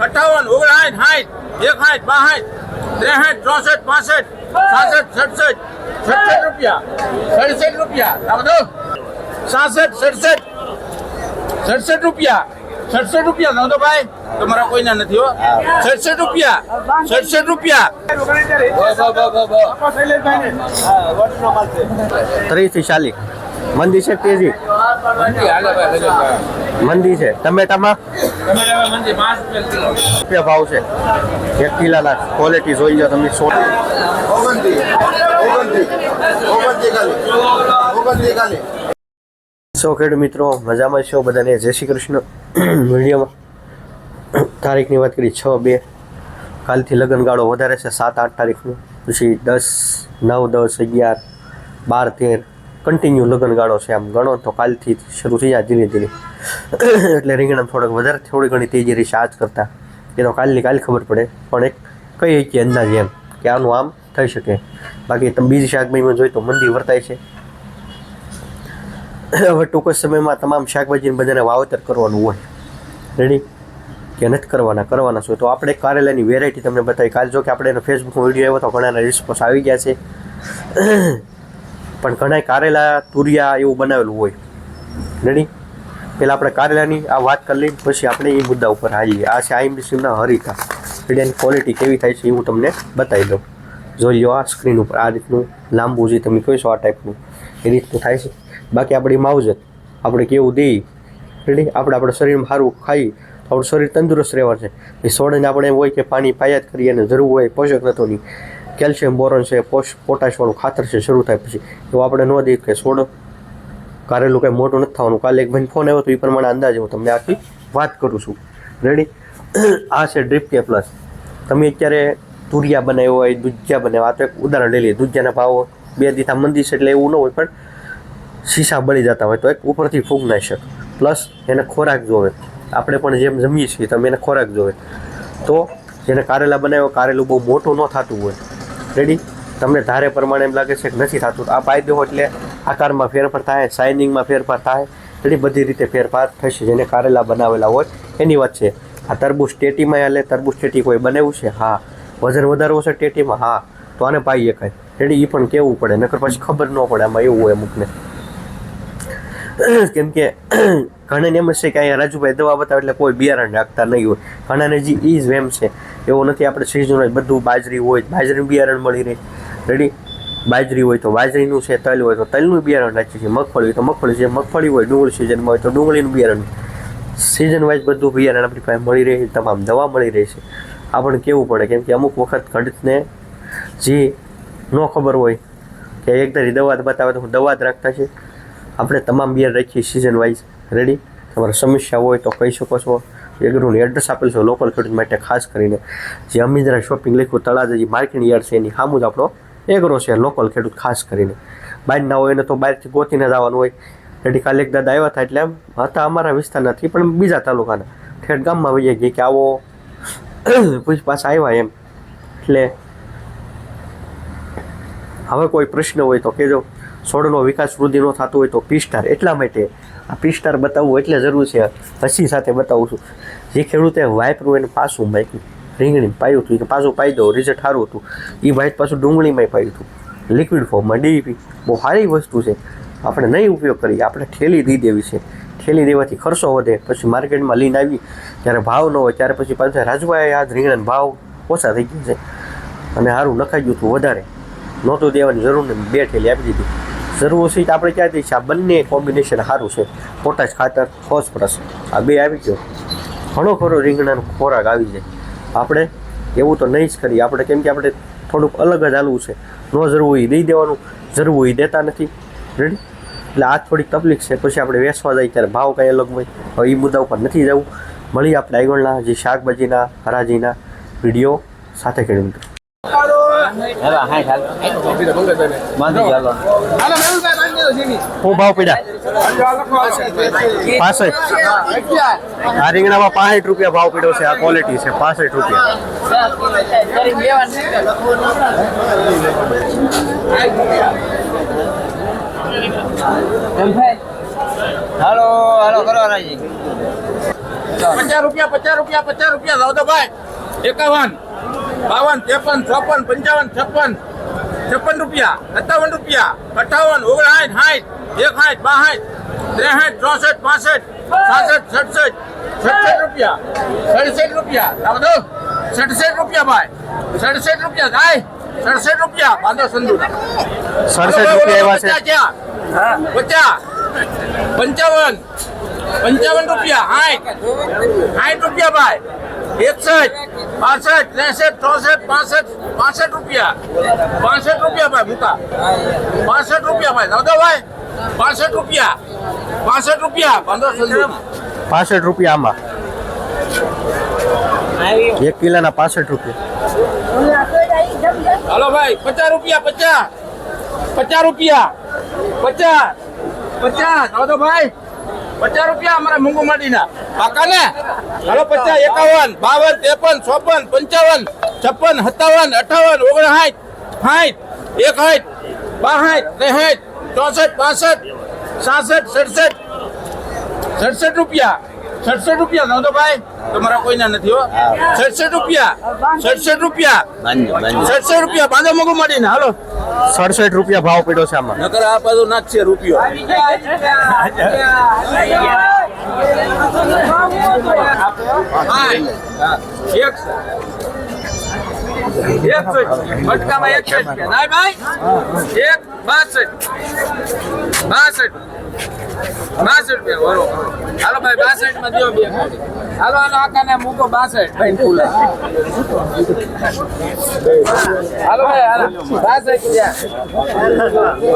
અઠાવન ઓગણસાઠ સાઠ એકસાઠ બાસઠ ત્રેસઠ ચોસઠ પાસઠ સાસઠ સડસઠ સડસઠ રૂપિયા સડસઠ રૂપિયા. આ બધું? સાસઠ સડસઠ સડસઠ રૂપિયા. સડસઠ રૂપિયા નહોતો ભાઈ તમારા કોઈના નથી હો. સડસઠ રૂપિયા સડસઠ રૂપિયા. ત્રીસથી ચાલીસ. મંદી છે તેજી મંદી છે. ટમેટામાં રૂપિયા ભાવ છે. એક કિલાના ક્વોલિટી જોઈ લો તમે સો સો ખેડૂત મિત્રો, મજામાં છો બધાને? જય શ્રી કૃષ્ણ. વિડીયોમાં તારીખની વાત કરી છ, બે. કાલથી લગ્નગાળો વધારે છે, સાત, આઠ તારીખનું. પછી દસ, નવ, દસ, અગિયાર, બાર, તેર. કન્ટિન્યુ લગ્નગાળો છે આમ ગણો તો કાલથી શરૂ થઈ જાય ધીરે ધીરે. એટલે રીંગણા થોડોક વધારે, થોડી ઘણી તેજી રહેશે આજ કરતાં. એનો કાલની કાલ ખબર પડે. પણ એક કઈ કે અંદાજે એમ કે આનું આમ થઈ શકે. બાકી તમે બીજી શાકભાજીમાં જોઈ તો મંદી વર્તાય છે. હવે ટૂંક જ સમયમાં તમામ શાકભાજીને બધાને વાવેતર કરવાનું હોય. રેડી કે નથી કરવાના કરવાના છે. તો આપણે કારેલાની વેરાયટી તમને બતાવી. કાલ જો કે આપણે એનો ફેસબુકમાં વીડિયો આવ્યો તો ઘણાના રિસ્પોન્સ આવી ગયા છે. પણ ઘણા કારેલા તુરિયા એવું બનાવેલું હોય. રેડી પહેલાં આપણે કારેલાની આ વાત કરી લઈ પછી આપણે એ મુદ્દા ઉપર હાલીએ આ છે આઈએમડીસીના હરિતા. એની ક્વોલિટી કેવી થાય છે એ હું તમને બતાવી દઉં. જોઈ લો આ સ્ક્રીન ઉપર, આ રીતનું લાંબુ જે તમે કહીશો આ ટાઈપનું એ રીતનું થાય છે. બાકી આપણી માવજત, આપણે કેવું દઈ રેડી આપણે આપણા શરીરમાં સારું ખાઈ તો આપણું શરીર તંદુરસ્ત રહેવાનું છે. એ સોડને આપણે એમ હોય કે પાણી પાયાત કરીએ અને જરૂર હોય પોષક તત્વોની. કેલ્શિયમ, બોરોન છે, પોષ પોટાશવાળું ખાતર છે, શરૂ થાય પછી. એવું આપણે ન દઈએ કે સોડ કારેલું કંઈ મોટું નથી થવાનું. કાલે એક ભાઈ ફોન આવ્યો તો એ પ્રમાણે અંદાજે હું તમને આખી વાત કરું છું. રેડી આ છે ડ્રીપ કે પ્લસ તમે અત્યારે તુરિયા બનાવ્યો હોય દૂધિયા બનાવ્યા. આ તો એક ઉદાહરણ લઈ લઈએ. દૂધિયાના ભાવ બે દીથા મંદી છે એટલે એવું ન હોય, પણ શીશા બળી જતા હોય તો એક ઉપરથી ફૂગ શકે પ્લસ એને ખોરાક જોવે. આપણે પણ જેમ જમીએ છીએ તમે એને ખોરાક જોવે. તો જેને કારેલા બનાવ્યો કારેલું બહુ મોટું ન થતું હોય. રેડી તમને ધારે પ્રમાણે એમ લાગે છે કે નથી થતું. આ પાઈ દો એટલે આકારમાં ફેરફાર થાય શાઇનિંગમાં ફેરફાર થાય એટલી બધી રીતે ફેરફાર થશે. જેને કારેલા બનાવેલા હોય, એની વાત છે. આ તરબૂચ ટેટીમાં એટલે તરબૂચ ટેટી કોઈ બનાવ્યું છે? હા. વજન વધારવું છે ટેટીમાં? હા. તો આને પાઈ શકાય એટલે એ પણ કહેવું પડે? નકર પછી ખબર ન પડે આમાં એવું હોય અમુકને. કેમ કે ઘણાને એમ છે કે અહીંયા રાજુભાઈ દવા બતાવે એટલે કોઈ બિયારણ રાખતા નહીં હોય. ઘણાને જે ઈ જ વેમ છે. એવો નથી આપણે સિઝન હોય બધું બાજરી હોય બાજરીનું બિયારણ મળી રહે. રેડી બાજરી હોય તો બાજરીનું છે, તલ હોય તો તલનું બિયારણ રાખીએ છીએ મગફળી હોય તો મગફળી છે, મગફળી હોય ડુંગળી સિઝનમાં હોય તો ડુંગળીનું બિયારણ. સિઝન વાઇઝ બધું બિયારણ આપણી પાસે મળી રહે, તમામ દવા મળી રહે છે. આપણને કેવું પડે? કેમ કે અમુક વખત ખેડૂતને જે ન ખબર હોય કે એક ધારી દવા બતાવે તો હું દવા જ રાખતા છે. આપણે તમામ બિયાર રાખીએ સિઝન વાઇઝ રેડી તમારે સમસ્યા હોય તો કહી શકો છો. એગ્રોનું એડ્રેસ આપેલ છે લોકલ ખેડૂત માટે ખાસ કરીને. જે અમીદરા શોપિંગ લખ્યું, તળાજા જે માર્કેટ યાર્ડ છે એની. સામું જ આપણો એગ્રો છે, લોકલ ખેડૂત ખાસ કરીને. બહાર ના હોય ને તો બહારથી ગોતીને જવાનું હોય. એટલે કાલે એક દાદા આવ્યા હતા એટલે હતા અમારા વિસ્તારનાથી પણ બીજા તાલુકાના. ઠેઠ ગામમાં વહી ગયા, કે આવો પછી પાછા આવ્યા એમ. એટલે હવે કોઈ પ્રશ્ન હોય તો કહેજો છોડનો વિકાસ વૃદ્ધિ ન થતો હોય તો પી સ્ટાર એટલા માટે. આ પી સ્ટાર બતાવવું એટલે જરૂર છે. હસી સાથે બતાવું છું. જે ખેડૂતે વાઇપરું એને પાછું માગ્યું રીંગણી પાયું હતું કે પાછું પાઈ દો રિઝલ્ટ સારું હતું. એ વાઇટ પાછું ડુંગળીમાં પાયું હતું. લિક્વિડ ફોર્મમાં ડીઈપી. બહુ સારી વસ્તુ છે. આપણે નહીં ઉપયોગ કરીએ, આપણે ઠેલી દઈ દેવી છે. ઠેલી દેવાથી ખર્ચો વધે, પછી માર્કેટમાં લઈને આવી જ્યારે ભાવ ન હોય, ત્યારે પછી પાછા રાજવાએ આ રીંગણાના ભાવ ઓછા થઈ ગયા છે. અને સારું નખાઈ ગયું હતું વધારે. નહોતું દેવાની જરૂર નહીં, બે ઠેલી આપી દીધી. જરૂર છે આપણે ક્યાં દઈશું? આ બંને કોમ્બિનેશન સારું છે. પોટાશ ખાતર, ફોસ્ફરસ. આ બે આવી ગયો. ઘણો ખરો રીંગણાનો ખોરાક આવી જાય. આપણે એવું તો નહીં જ કરીએ. આપણે કેમ કે આપણે થોડુંક અલગ જ હાલવું છે. ન જરૂર એ દઈ દેવાનું જરૂર એ દેતા નથી. રેડી એટલે આ થોડીક તકલીફ છે. પછી આપણે વેચવા જાય ત્યારે ભાવ કંઈ અલગ હોય. હવે એ મુદ્દા ઉપર નથી જવું. મળીએ આપણે આગળના જે શાકભાજીના હરાજીના વીડિયો સાથે ખેડૂત મિત્રો. હું ભાવ પીડ્યા પાસઠ. આ રીંગણામાં પાસઠ રૂપિયા ભાવ પીડ્યો છે આ ક્વોલિટી છે પાસઠ રૂપિયા. હાલો હાલો કરો રાજી પચાસ રૂપિયા પચાસ રૂપિયા પચાસ રૂપિયા ભાઈ. એકાવન બાવન ત્રેપન ચોપન પંચાવન છપ્પન. છપ્પન રૂપિયા સત્તાવન રૂપિયા અઠાવન ઓગણસાઠ સાઠ એકસાઠ બાસઠ ત્રેસઠ ચોસઠ પાસઠ સાસઠ સડસઠ સડસઠ રૂપિયા સડસઠ રૂપિયા. લાવ સડસઠ રૂપિયા ભાઈ. સડસઠ રૂપિયા થાય. સડસઠ રૂપિયા. બાંધો સંદૂર સડસઠ રૂપિયા એવા છે. પચાસ. પંચાવન. પંચાવન રૂપિયા. સાઠ. સાઠ રૂપિયા ભાઈ. એકસઠ પાસઠ ત્રેસઠ ચોસઠ પાસઠ પાસઠ રૂપિયા. પાસઠ રૂપિયા ભાઈ મૂકા. પાસઠ રૂપિયા ભાઈ દાદા ભાઈ. પાસઠ રૂપિયા. પાસઠ રૂપિયા. પંદરસો પાસઠ રૂપિયા આમાં. એક કિલોના પાસઠ રૂપિયા. હાલો ભાઈ પચાસ રૂપિયા પચાસ. પચાસ રૂપિયા. પચાસ. પચાસ. દાદા ભાઈ. પચાસ રૂપિયા અમારા મૂંગુ માટીના પાકા ને ચાલો પચાસ, એકાવન, બાવન, ત્રેપન, ચોપન, પંચાવન, છપ્પન, સત્તાવન, અઠાવન, ઓગણસાઠ, સાઠ, એકસાઠ, બાસઠ, ત્રેસઠ, ચોસઠ, પાસઠ, સાસઠ, સડસઠ સડસઠ રૂપિયા. સડસઠ રૂપિયા દાદો ભાઈ. તમારા કોઈના નથી હો. સડસઠ રૂપિયા. સડસઠ રૂપિયા. સડસઠ રૂપિયા બાંધો મૂંગુ મળીને હાલો. સડસઠ રૂપિયા ભાવ પડ્યો છે આમાં. નકર આ બાજુ નાખશે રૂપિયો. એક એક મટકામાં એક છે. ભાઈ. એક બાસઠ. બાસઠ. બાસઠ રૂપિયા બરોબર હાલો ભાઈ બાસઠમાં દો બે હાલો હાલો આકાને મૂકો બાસઠ. ભાઈ ફૂલ હાલો ભાઈ હાલો. બાસઠ રૂપિયા.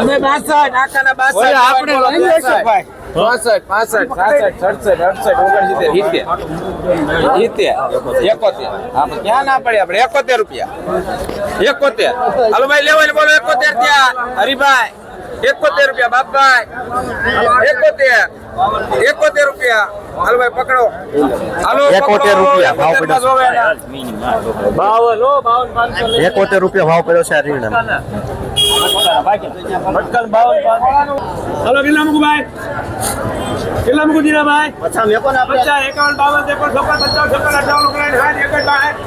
અમે બાસઠ આકાના બાસઠ. આપણે ચોસઠ પાસઠ સાસઠ સડસઠ અડસઠ ઓગણસિત્તેર સિત્તેર. સિત્તેર એકોતેર. આપણે ક્યાં ના પડે આપણે? એકોતેર રૂપિયા. એકોતેર. હાલો ભાઈ લેવાય બોલો એકોતેર ત્યાં હરિભાઈ. એકોતેર રૂપિયા બાપભાઈ. એકોતેર. એકોતેર રૂપિયા. હાલો ભાઈ પકડો. હાલો એકોતેર. રૂપિયા ભાવ પડ્યો. બાવન બાવન એકોતેર રૂપિયા ભાવ પડ્યો છે આ રીંગણામાં હલો કેટલા મૂકું ભાઈ? કેટલા મૂકું દીધા ભાઈ? પચાસ એકાવન બાવન ત્રેપન છપ્પન પંચાવન છપ્પન અઠાવન ઓગણ સાઠ એકાવન બાસઠ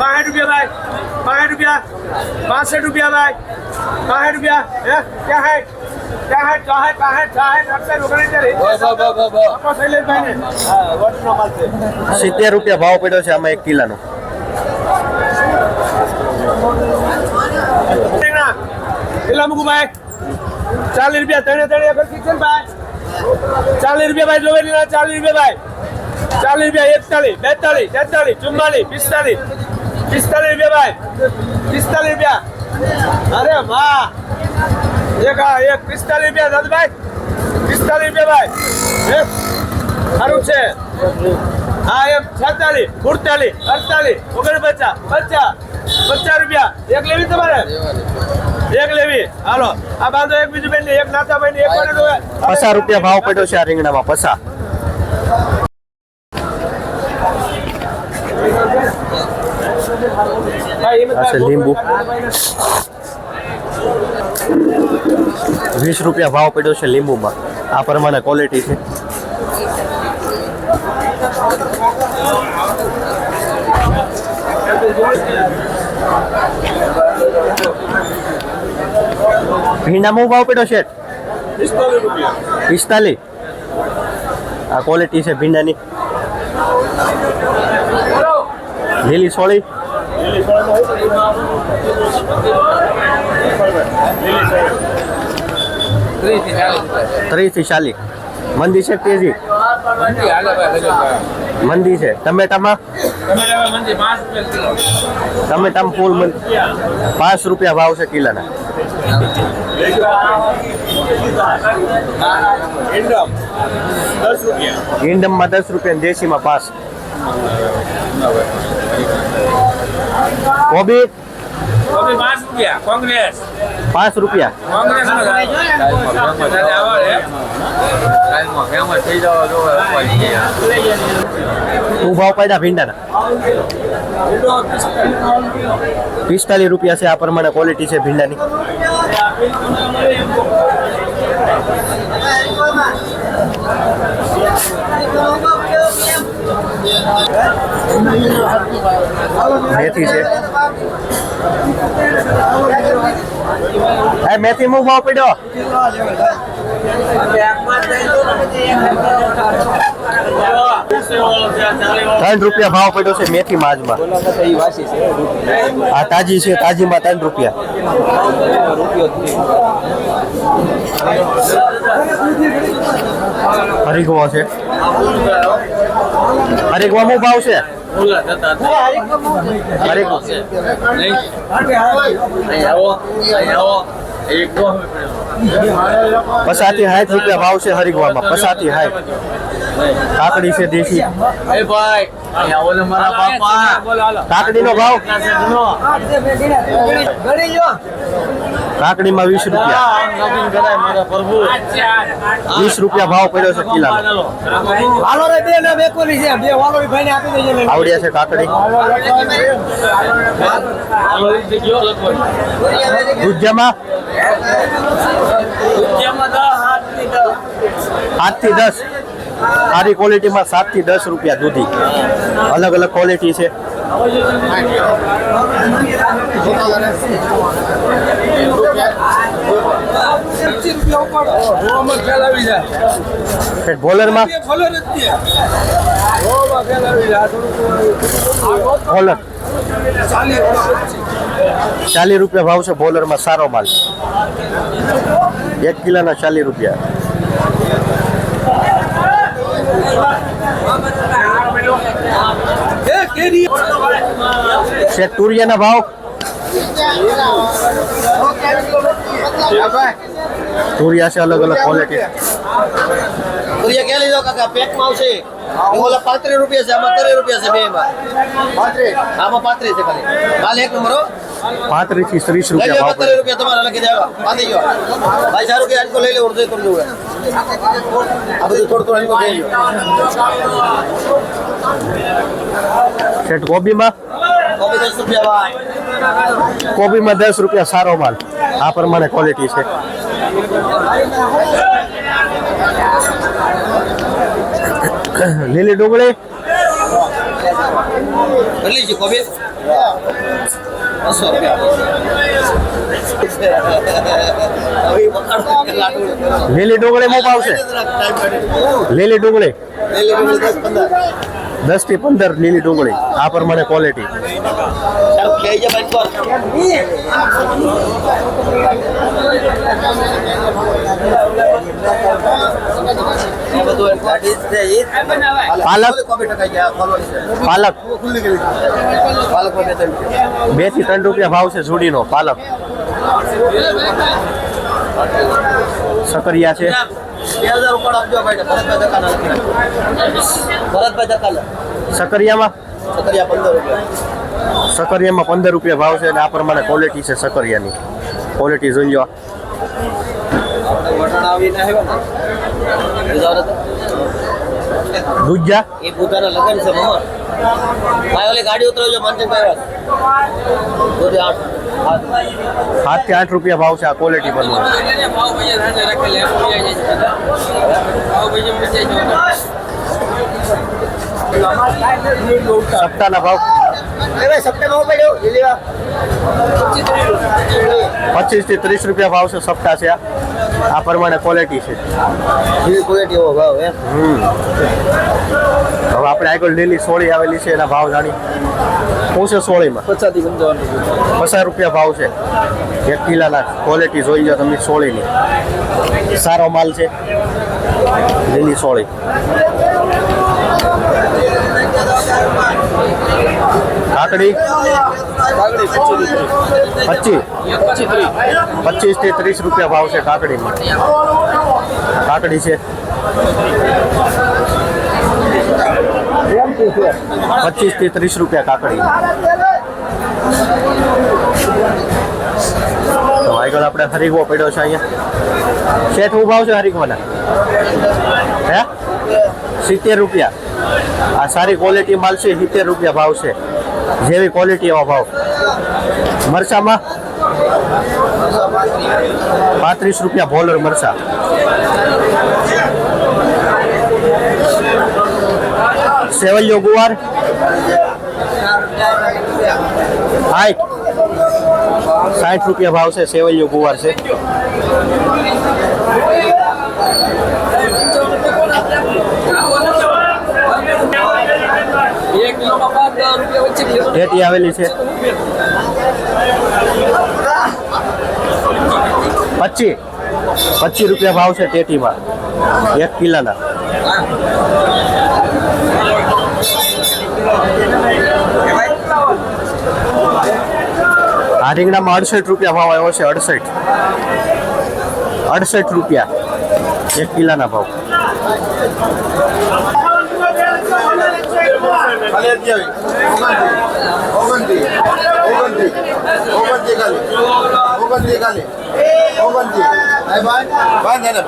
બાસઠ રૂપિયા ભાઈ. રૂપિયા? પાસઠ રૂપિયા ભાઈ. પાસઠ રૂપિયા. હે? ક્યાં હે? સિત્તેર. રૂપિયા ભાવ પડ્યો છે આમાં એક કિલોનો. કેટલા મૂકું ભાઈ ચાલીસ રૂપિયા ત્રણે ત્રણે છે ભાઈ? ચાલીસ રૂપિયા ભાઈ ચાલીસ રૂપિયા ભાઈ. ચાલીસ રૂપિયા એકતાલીસ બેતાલીસ તેતાલીસ ચુમ્માલીસ પિસ્તાલીસ. પિસ્તાલીસ રૂપિયા ભાઈ. પિસ્તાલીસ રૂપિયા. અરે વાહ. એક આ એક પિસ્તાલીસ રૂપિયા દાદભાઈ પિસ્તાલીસ રૂપિયા ભાઈ. હે? સારું છે. હા એક છેતાલીસ સુડતાલીસ અડતાલીસ ઓગણપચાસ પચાસ પચાસ રૂપિયા. એક લેવી તમારે? એક લેવી. હાલો. આ બાંધો એક બીજું બેન એક નાતા ભાઈ એક પડેલું પચાસ રૂપિયા ભાવ પડ્યો છે આ રીંગણામાં પસા ભાઈ, એમ જ આ છે લીંબુ. વીસ રૂપિયા ભાવ પડ્યો છે લીંબુમાં. આ પ્રમાણે ક્વોલિટી છે. ભીંડામાં ભાવ પડ્યો છે? પિસ્તાલીસ આ ક્વોલિટી છે ભીંડાની લીલી સોળી? ત્રીસથી ચાલીસ રૂપિયા. ત્રીસથી ચાલીસ મંદી છે કે તેજી મંદી હાલે ભાઈ, હજો ભાઈ. મંદી છે ટમેટામાં તમારે હવે મંદી પાંચ રૂપિયા કિલો. ટમેટામાં ફૂલ મંદી પાંચ રૂપિયા ભાવ છે કિલોના ઇન્ડમ દસ રૂપિયા ઈંડમમાં દસ રૂપિયા અને દેશીમાં પાંચ કોબી? કોબી પાંચ રૂપિયા કોંગ્રેસ. પાંચ રૂપિયા. કોંગ્રેસ શું ભાવ પડ્યા ભીંડાના? પિસ્તાલીસ રૂપિયા છે આ પ્રમાણે ક્વોલિટી છે ભીંડાની. મેથી છે. એ મેથી નું ભાવ પડ્યો ત્રણ રૂપિયા ભાવ પડ્યો છે મેથી માજમાં આ તાજી છે, તાજીમાં ત્રણ રૂપિયા. હરિગવો છે. હરિગવા નું ભાવ છે? હરિગવો પસાતી સાઠ રૂપિયા ભાવ છે હરિગવામાં પસાતી સાઠ કાકડી છે દેશી. કાકડીનો ભાવ? કાકડીમાં વીસ રૂપિયા. વીસ રૂપિયા ભાવ કર્યો છે કિલા આવડ્યા છે કાકડી. દૂધિયામાં સાતથી દસ. સારી ક્વોલિટીમાં સાતથી દસ રૂપિયા દૂધી. અલગ અલગ ક્વોલિટી છે. બોલરમાં બોલર ચાલીસ રૂપિયા ભાવ છે બોલરમાં સારો માલ. એક કિલોના ચાલીસ રૂપિયા. શેઠ તુરિયાના ભાવ તુરિયા છે અલગ અલગ ક્વોલિટી તુરિયા ક્યાં લીધો કાકા પેકમાં આવશે ઓલા પાંત્રીસ રૂપિયા છે આમાં ત્રીસ રૂપિયા છે બે માં આમાં પાંત્રીસ છે ખાલી હાલ એક નંબર હો પાંત્રીસથી ત્રીસ લઈ રૂપિયા લો ભાવ ત્રીસ પડે રૂપિયા તમારે લખી દેવા બાંધી ગયો ભાઈ સારું કે આજકો લઈ લે ઉર્દુ કરી દઉં આ શેઠ, કોબીમાં? કોબીમાં દસ રૂપિયા સારો માલ. આ પ્રમાણે ક્વોલિટી છે. લીલી ડુંગળી? કોબી? લીલી ડુંગળી માં આવશે? લીલી ડુંગળી? દસથી પંદર લીલી ડુંગળી. આ પ્રમાણે ક્વોલિટી પાલક. પાલક. બેથી ત્રણ રૂપિયા ભાવ છે જોડીનો પાલક. સકરિયા છે. ભાઈ સકરિયામાં? સકરિયામાં પંદર રૂપિયા ભાવ છે અને આ પ્રમાણે ક્વોલિટી છે સકરિયાની. ક્વોલિટી જોઈ લો. એ પોતાના લગન છે મમ્મા ભાઈ ઓલી ગાડી ઉતરવજો પાંચ હાથ સાતથી આઠ રૂપિયા ભાવ છે આ ક્વોલિટી પર સપ્તાહના ભાવ પચીસથી ત્રીસ રૂપિયા ભાવ છે સપ્તાહ છે આ. આ પ્રમાણે ક્વોલિટી છે જેવી ક્વોલિટી એવો ભાવ હે હમ હવે આપણે આગળ લીલી સોળી આવેલી છે એના ભાવ જાણી. શું છે સોળીમાં? પચાસથી પંચાવન રૂપિયા પચાસ રૂપિયા ભાવ છે. એક કિલાના ક્વોલિટી જોઈ જાઓ તમે સોળીની. સારો માલ છે. લીલી સોળી. કાકડી? પચીસ પચીસ? થી ત્રીસ રૂપિયા ભાવ છે કાકડીમાં. કાકડી છે. પચીસથી ત્રીસ રૂપિયા કાકડી. તો આગળ આપણે હરીગવો પડ્યો છે અહીંયા. શેઠ ભાવ છે હરીગવાના હે? સિત્તેર રૂપિયા. આ સારી ક્વોલિટી માલ છે, સિત્તેર રૂપિયા ભાવ છે. જેવી ક્વોલિટી એવા ભાવ. મરચામાં? પાંત્રીસ રૂપિયા ભોલર મરચા. સેવલિયો ગુવાર હાઈટ સાઠ રૂપિયા ભાવ છે સેવલિયો ગુવાર છે ટેટી આવેલી છે પચીસ પચીસ રૂપિયા ભાવ છે ટેટીમાં એક કિલાના આ રીંગણામાં અડસઠ રૂપિયા ભાવ આવ્યો છે, અડસઠ. અડસઠ રૂપિયા. એક કિલાના ભાવ. ઓગણત્રીસ. ઓગણત્રીસ. ઓગણત્રીસ. ઓગણત્રીસ ખાલી ભાઈ ભાઈ ભાઈ ને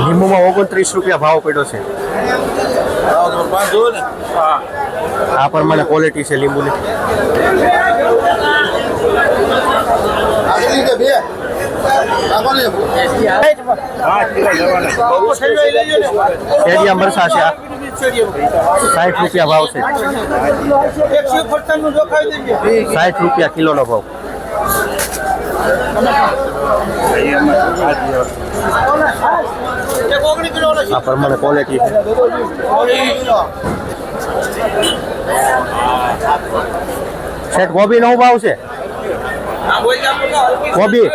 લીંબુમાં ઓગણત્રીસ રૂપિયા ભાવ પડ્યો છે. આ પ્રમાણે ક્વોલિટી છે લીંબુની. કેડિયા મરસા છે આ. સાઠ રૂપિયા ભાવ છે સાઠ રૂપિયા કિલોનો ભાવ આ પ્રમાણે ક્વોલિટી છે શેઠ કોબી નો ભાવ છે કોબી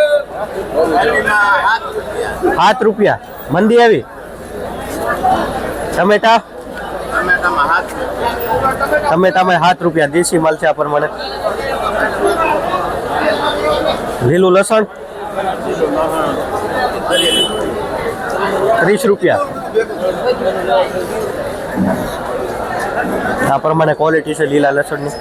સાત રૂપિયા મંદી આવી ટમેટા ટમેટામાં સાત રૂપિયા દેશી માલ છે આ પ્રમાણે. લીલું લસણ? ત્રીસ રૂપિયા. આ પ્રમાણે ક્વોલિટી છે લીલા લસણની.